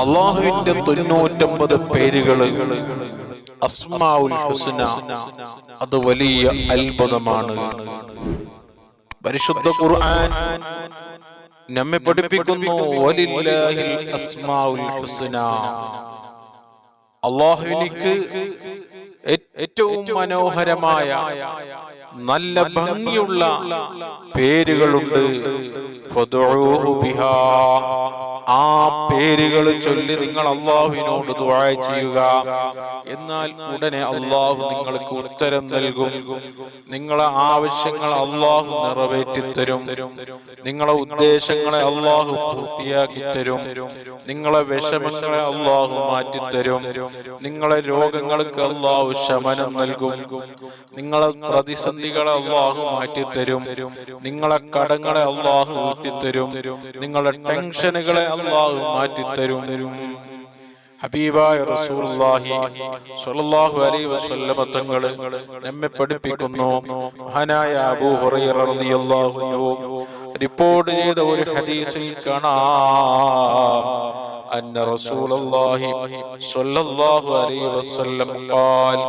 അള്ളാഹുവിന്റെ തൊണ്ണൂറ്റമ്പത് പേരുകൾ അസ്മാഉൽ ഹുസ്ന. അത് വലിയ അത്ഭുതമാണ്. പരിശുദ്ധ ഖുർആൻ നമ്മെ പഠിപ്പിക്കുന്നു അസ്മാഉൽ ഹുസ്ന. അള്ളാഹുവിനിക്ക് ഏറ്റവും മനോഹരമായ നല്ല ഭംഗിയുള്ള പേരുകളുണ്ട്. ബിഹാ. ആ പേരുകൾ ചൊല്ലി നിങ്ങൾ അള്ളാഹുവിനോട് ദുആ ചെയ്യുക. എന്നാൽ ഉടനെ അള്ളാഹു നിങ്ങൾക്ക് ഉത്തരം നൽകും. നിങ്ങളെ ആവശ്യങ്ങൾ അള്ളാഹു നിറവേറ്റി തരും. നിങ്ങളെ ഉദ്ദേശങ്ങളെ അള്ളാഹു പൂർത്തിയാക്കി തരും. നിങ്ങളെ വിഷമങ്ങളെ അള്ളാഹു മാറ്റിത്തരും നിങ്ങളെ രോഗങ്ങൾക്ക് അള്ളാഹു ശമനം നൽകും. നിങ്ങളെ പ്രതിസന്ധികളെ അള്ളാഹു മാറ്റിത്തരും നിങ്ങളെ കടങ്ങളെ അള്ളാഹു ഊട്ടിത്തരും. നിങ്ങളെ ടെൻഷനുകളെ അള്ളാഹു മാറ്റിത്തരും. ഹബീബായ റസൂലുള്ളാഹി സ്വല്ലല്ലാഹു അലൈഹി വസല്ലമ തങ്ങൾ നമ്മെ പഠിപ്പിക്കുന്നു. മഹാനായ അബൂ ഹുറൈറ റളിയല്ലാഹു അൻഹു റിപ്പോർട്ട് ചെയ്ത ഒരു ഹദീസിൽ കാണാം. أن رسول الله صلى الله عليه وسلم قال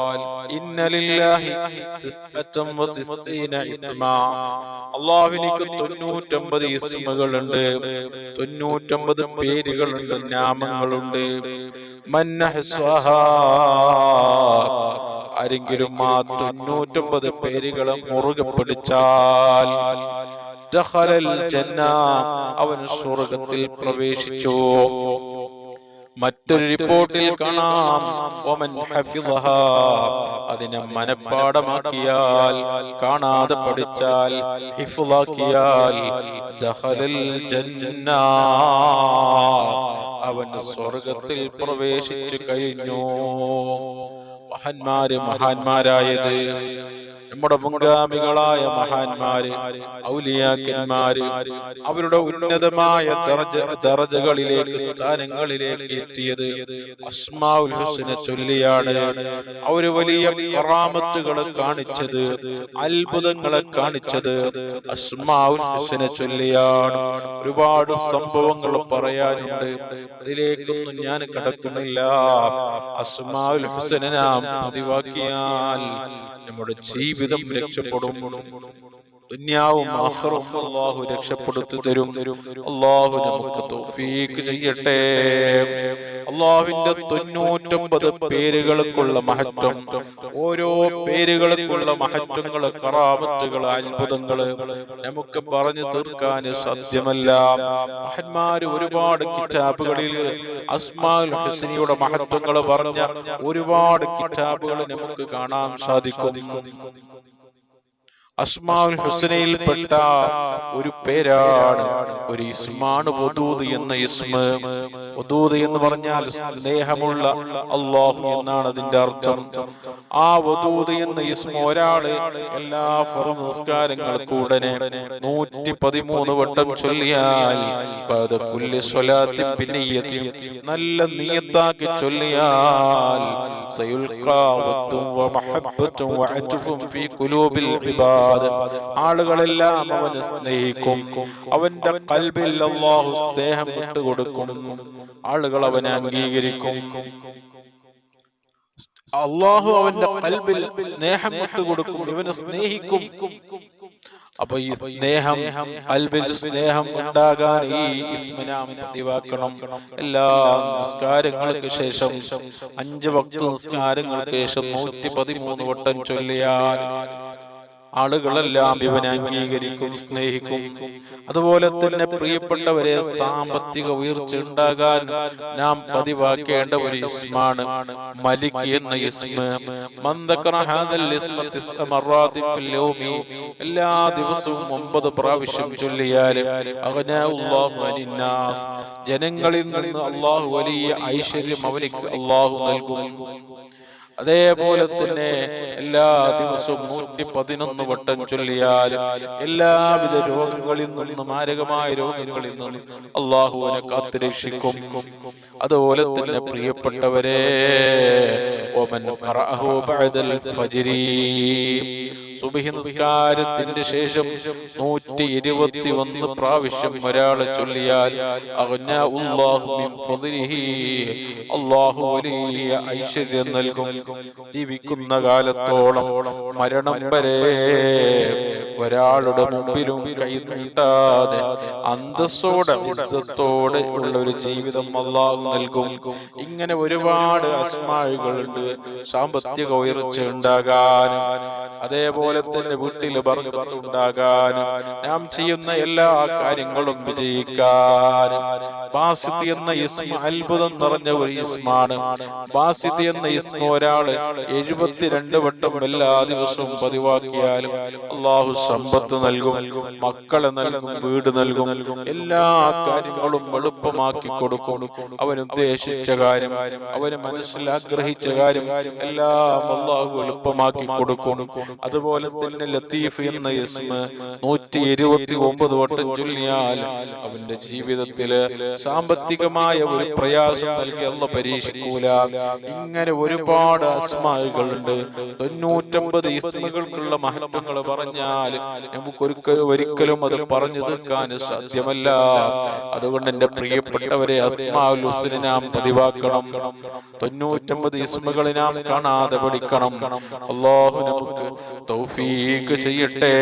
إن لله تسعة وتسعين اسما അള്ളാഹുവിനിക്ക് തൊണ്ണൂറ്റമ്പത് ഇസ്മുകളുണ്ട് തൊണ്ണൂറ്റമ്പത് പേരുകളുണ്ട് നാമങ്ങളുണ്ട് മന്നഹ്സ്വഹാ. ആരെങ്കിലും ആ തൊണ്ണൂറ്റമ്പത് പേരുകളെ മുറുകെ പിടിച്ചാൽ ദഖലൽ ജന്ന അവൻ സ്വർഗത്തിൽ പ്രവേശിച്ചു. മറ്റൊരു റിപ്പോർട്ടിൽ കാണാം. ഒമൻ. അതിനെ മനഃപ്പാടമാക്കിയാൽ കാണാതെ പഠിച്ചാൽ ഹിഫുലാക്കിയാൽ അവൻ സ്വർഗത്തിൽ പ്രവേശിച്ചു കഴിഞ്ഞു. മഹാന്മാര് മഹാന്മാരായത്. നമ്മുടെ മുൻഗാമികളായ മഹാന്മാര് ഔലിയാക്കന്മാര് അവരുടെ ഉന്നതമായ ദറജകളിലേക്ക് സ്ഥാനങ്ങളിലേക്ക് എത്തിയത് അസ്മാഉൽ ഹുസ്നെ ചൊല്ലിയാണ്. അവർ വലിയ കറാമത്തുകളെ കാണിച്ചത് അത്ഭുതങ്ങളെ കാണിച്ചത് അസ്മാഉൽ ഹുസ്നെ ചൊല്ലിയാണ്. ഒരുപാട് സംഭവങ്ങൾ പറയാനുണ്ട്. അതിലേക്കൊന്നും ഞാൻ കിടക്കുന്നില്ല. അസ്മാഉൽ ഹുസ്നെ നാം പതിവാക്കിയാൽ നമ്മുടെ ജീവിതം രക്ഷപ്പെടും. ദുന്യാവും ആഖിറവും അല്ലാഹു രക്ഷപ്പെടുത്തി തരും. അല്ലാഹു നമുക്ക് തൗഫീക്ക് ചെയ്യട്ടെ. അല്ലാഹുവിന്റെ തൊണ്ണൂറ്റൊമ്പത് പേരുകൾക്കുള്ള മഹത്വം. ഓരോ പേരുകൾക്കുള്ള മഹത്വങ്ങൾ കറാമത്തുകൾ അത്ഭുതങ്ങൾ നമുക്ക് പറഞ്ഞു തീർക്കാൻ സാധ്യമല്ല. മഹന്മാര് ഒരുപാട് കിതാബുകളിൽ അസ്മാൽ ഹുസ്നിയുടെ മഹത്വങ്ങൾ പറഞ്ഞ ഒരുപാട് കിതാബുകൾ നമുക്ക് കാണാൻ സാധിക്കും. അസ്മാഉൽ ഹുസ്നയിൽപ്പെട്ട ഒരു പേരാണ് ഒരു ഇസ്മാണ് വദൂദ് എന്ന ഇസ്മ. വദൂദ് എന്ന് പറഞ്ഞാൽ സ്നേഹമുള്ള അള്ളാഹു എന്നാണ് അതിന്റെ അർത്ഥം. ആ വദൂദ് എന്ന ഇസ്മ ഒരാൾ എല്ലാ ഫർദ് നിസ്കാരങ്ങൾക്കും ഉടനെ നൂറ്റി പതിമൂന്ന് വട്ടം ചൊല്ലിയാൽ നല്ല നിയത്താക്കി ചൊല്ലിയാൽ സയുൽഖാ വദ്ദും വ വഅത്ഫും ഫീ ഖുലൂബിൽ ഇബാദ് ആളുകളെല്ലാം അവനെ സ്നേഹിക്കും. അവന്റെ കൽബിൽ അള്ളാഹു സ്നേഹം വിട്ടുകൊടുക്കും. ആളുകൾ അവനെ അംഗീകരിക്കും. അള്ളാഹു അവന്റെ കൽബിൽ സ്നേഹം വിട്ടുകൊടുക്കും. ഇവനെ സ്നേഹിക്കും. അപ്പൊ ഈ സ്നേഹം അൽബിൽ സ്നേഹം ഉണ്ടാകാൻ ഈ എല്ലാ നിസ്കാരങ്ങൾക്ക് ശേഷം അഞ്ച് ഭക്ത നിസ്കാരങ്ങൾക്ക് ശേഷം നൂറ്റി പതിമൂന്ന് വട്ടം ചൊല്ലിയാൽ ആളുകളെല്ലാം ഇവനെ അംഗീകരിക്കും സ്നേഹിക്കും. അതുപോലെ തന്നെ പ്രിയപ്പെട്ടവരെ സാമ്പത്തിക ഉയർച്ച ഉണ്ടാകാൻ നാം പതിവാക്കേണ്ട ഒരു ഇസ്മാണ് മലിക് എന്ന ഇസ്മ. എല്ലാ ദിവസവും ഒമ്പത് പ്രാവശ്യം ചൊല്ലിയാൽ ജനങ്ങളിൽ നിന്ന് അള്ളാഹു വലിയ ഐശ്വര്യം അവനിക്ക് അള്ളാഹു നൽകും. അതേപോലെ തന്നെ എല്ലാ ദിവസവും നൂറ്റി പതിനൊന്ന് വട്ടം ചൊല്ലിയാൽ എല്ലാവിധ രോഗങ്ങളിൽ നിന്നും മാരകമായ രോഗങ്ങളിൽ നിന്നും അള്ളാഹുവിനെ കാത്തുരക്ഷിക്കും. അതുപോലെ തന്നെ പ്രിയപ്പെട്ടവരെ ഫജ്രി. സുബഹി നിസ്കാരത്തിന്റെ ശേഷം നൂറ്റി ഇരുപത്തി ഒന്ന് പ്രാവശ്യം ഒരാളെ ചൊല്ലിയാൽ അല്ലാഹു വലിയ ഐശ്വര്യം നൽകും. ജീവിക്കുന്ന കാലത്തോളം മരണം വരെ ഒരാളുടെ മുമ്പിലും കൈ നീട്ടാതെ അന്തസ്സോടെ ഇസ്സത്തോടെ ഉള്ള ഒരു ജീവിതം അള്ളാഹു നൽകും. ഇങ്ങനെ ഒരുപാട് അസ്മാഴികളുണ്ട് സാമ്പത്തിക ഉയർച്ച ഉണ്ടാകാനും അതേപോലെ തന്നെ വീട്ടിൽ ബർക്കത്ത് ഉണ്ടാകാനും നാം ചെയ്യുന്ന എല്ലാ കാര്യങ്ങളും വിജയിക്കാനും. ബാസിത്ത് എന്ന ഇസ്മ അത്ഭുതം നിറഞ്ഞ ഒരു ഇസ്മാണ്. ബാസിത്ത് എന്ന ഇസ്മ ഒരാൾ എഴുപത്തിരണ്ട് വട്ടം എല്ലാ ദിവസവും പതിവാക്കിയാലും അള്ളാഹു സമ്പത്ത് നൽകും മക്കളെ നൽകും വീട് നൽകും എല്ലാ കാര്യങ്ങളും എളുപ്പമാക്കി കൊടുക്കും. അവൻ ഉദ്ദേശിച്ച കാര്യം അവന് മനസ്സിൽ ആഗ്രഹിച്ച കാര്യം എല്ലാം അള്ളാഹു എളുപ്പമാക്കി കൊടുക്കും. അതുപോലെ തന്നെ ലത്തീഫ് എന്ന ഇസ്മ നൂറ്റി ഇരുപത്തി ഒമ്പത് വട്ടം ചൊല്ലിയാൽ അവന്റെ ജീവിതത്തിൽ സാമ്പത്തികമായ ഒരു പ്രയാസം നൽകി അല്ല പരീക്ഷിക്കൂല. ഇങ്ങനെ ഒരുപാട് അസ്മാകളുണ്ട് തൊണ്ണൂറ്റമ്പത് ഇസ്മകൾക്കുള്ള മഹത്വങ്ങൾ പറഞ്ഞാൽ നമുക്ക് ഒരിക്കലും ഒരിക്കലും അത് പറഞ്ഞു തീർക്കാൻ സാധ്യമല്ല. അതുകൊണ്ട് എന്റെ പ്രിയപ്പെട്ടവരെ അസ്മാഉൽ ഹുസ്ന നാം പതിവാക്കണം. തൊണ്ണൂറ്റമ്പത് ഇസ്മകളെ നാം കാണാതെ പഠിക്കണം. അള്ളാഹു നമുക്ക് തൗഫീഖ് ചെയ്യട്ടെ.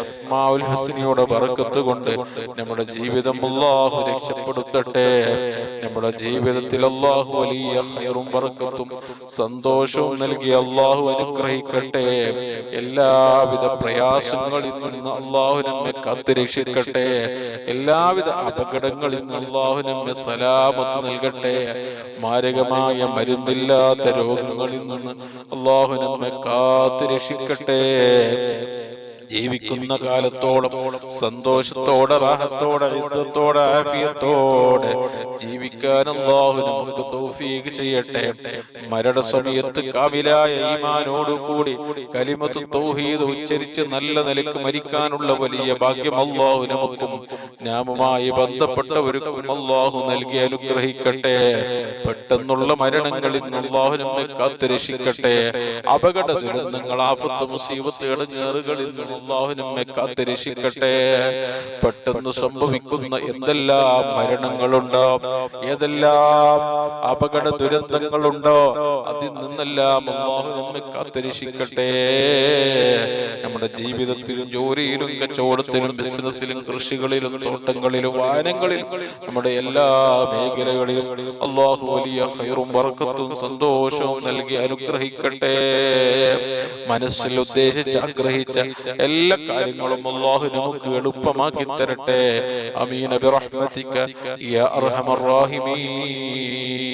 അസ്മാഉൽ ഹുസ്നയുടെ ബർക്കത്ത് കൊണ്ട് നമ്മുടെ ജീവിതം അള്ളാഹു രക്ഷപ്പെടുത്തട്ടെ. നമ്മുടെ ജീവിതത്തിൽ അള്ളാഹു വലിയ ഖൈറും ബർക്കത്തും സന്തോഷവും നൽകി അള്ളാഹു അനുഗ്രഹിക്കട്ടെ. എല്ലാവിധ പ്രയാസങ്ങളിൽ നിന്ന് അള്ളാഹു നമ്മെ കാത്തുരക്ഷിക്കട്ടെ. എല്ലാവിധ അപകടങ്ങളിൽ നിന്ന് അള്ളാഹു നമ്മെ സലാമത്ത് നൽകട്ടെ. മാരകമായ മരുന്നില്ലാത്ത രോഗങ്ങളിൽ നിന്ന് അള്ളാഹു നമ്മെ കാത്തുരക്ഷിക്കട്ടെ. ജീവിക്കുന്ന കാലത്തോളം സന്തോഷത്തോടെ റാഹത്തോടെ ഇസ്സത്തോടെ ആഫിയത്തോടെ ജീവിക്കാൻ അള്ളാഹു നമുക്ക് തൗഫീഖ് ചെയ്യട്ടെ. മരണ സമയത്ത് കാമിലായ ഈമാനോട് കൂടി കലിമത്ത് തൗഹീദ് ഉച്ചരിച്ച് നല്ല നിലയ്ക്ക് മരിക്കാനുള്ള വലിയ ഭാഗ്യം അള്ളാഹു നമുക്കും. നാമുമായി ഒരു അള്ളാഹു നൽകി അനുഗ്രഹിക്കട്ടെ. പെട്ടെന്നുള്ള മരണങ്ങളിൽ അള്ളാഹു നമ്മെ കാത്തുരക്ഷിക്കട്ടെ. അപകട ദുരന്തങ്ങൾ ആഫത്ത് മുസീബത്ത് നിന്ന് അള്ളാഹു നമ്മെ കാത്തിരക്ഷിക്കട്ടെ പെട്ടെന്ന് സംഭവിക്കുന്ന എന്തെല്ലാം മരണങ്ങളുണ്ടോ ഏതെല്ലാം അപകട ദുരന്തങ്ങളുണ്ടോ? അതിൽ നിന്നെല്ലാം അള്ളാഹു നമ്മെ കാത്തിരക്ഷിക്കട്ടെ നമ്മുടെ ജീവിതത്തിലും ജോലിയിലും കച്ചവടത്തിലും ബിസിനസ്സിലും കൃഷികളിലും തോട്ടങ്ങളിലും വാഹനങ്ങളിലും നമ്മുടെ എല്ലാ മേഖലകളിലും അള്ളാഹു വലിയ ഹൈറും വർക്കത്തും സന്തോഷവും നൽകി അനുഗ്രഹിക്കട്ടെ. മനസ്സിൽ ഉദ്ദേശിച്ച് ആഗ്രഹിച്ച എല്ലാ കാര്യങ്ങളും അള്ളാഹു നമുക്ക് എളുപ്പമാക്കി തരട്ടെ. അമീന ബിറഹ്മതിക യാ അർഹമർ റാഹിമീൻ.